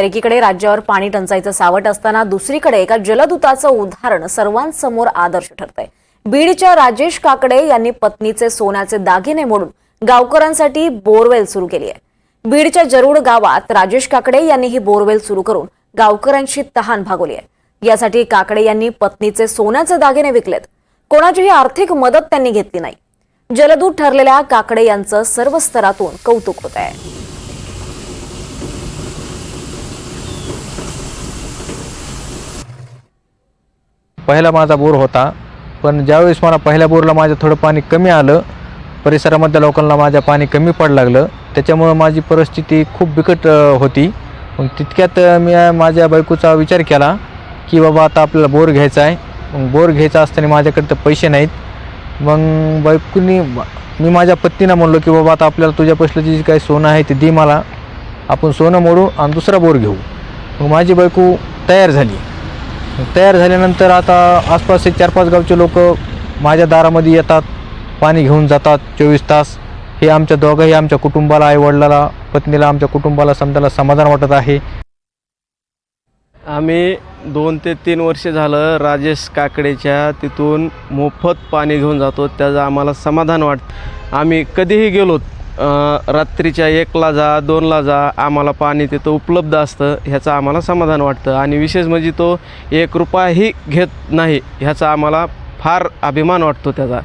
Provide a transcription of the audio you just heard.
तर एकीकडे राज्यावर पाणी टंचाईचं सावट असताना दुसरीकडे एका जलदूताचं उदाहरण सर्वांसमोर आदर्श ठरतंय. बीडच्या राजेश काकडे यांनी पत्नीचे सोन्याचे दागिने मोडून गावकऱ्यांसाठी बोरवेल सुरू केली आहे. बीडच्या जरूड गावात राजेश काकडे यांनी ही बोरवेल सुरू करून गावकऱ्यांची तहान भागवली आहे. यासाठी काकडे यांनी पत्नीचे सोन्याचे दागिने विकलेत. कोणाचीही आर्थिक मदत त्यांनी घेतली नाही. जलदूत ठरलेल्या काकडे यांचं सर्व स्तरातून कौतुक होत आहे. पहिला माझा बोर होता. पण ज्यावेळेस मला पहिल्या बोरला माझं थोडं पाणी कमी आलं परिसरामधल्या लोकांना माझ्या पाणी कमी पड लागलं. त्याच्यामुळं माझी परिस्थिती खूप बिकट होती. मग तितक्यात मी माझ्या बायकोचा विचार केला की बाबा आता आपल्याला बोर घ्यायचा आहे. मग बोर घ्यायचा असताना माझ्याकडे तर पैसे नाहीत. मग बायकोनी मी माझ्या पत्नीनं म्हणलो की बाबा आता आपल्याला तुझ्या पैसलं जी काही सोनं आहे ते दे मला. आपण सोनं मोडू आणि दुसरा बोर घेऊ. मग माझी बायको तयार झाली. तयार झाल्यानंतर आता आसपास एक चार पाच गावचे लोक माझ्या दारामध्ये येतात पाणी घेऊन जातात चोवीस तास. हे आमच्या दोघंही आमच्या कुटुंबाला आईवडिलाला पत्नीला आमच्या कुटुंबाला समजायला समाधान वाटत आहे. आम्ही दोन ते तीन वर्ष झालं राजेश काकडेच्या तिथून मोफत पाणी घेऊन जातो त्याचं आम्हाला समाधान वाटतं. आम्ही कधीही गेलो रात्रीच्या एकला जा दोनला जा आम्हाला पाणी तिथं उपलब्ध असतं ह्याचं आम्हाला समाधान वाटतं. आणि विशेष म्हणजे तो एक रुपयाही घेत नाही ह्याचा आम्हाला फार अभिमान वाटतो त्याचा.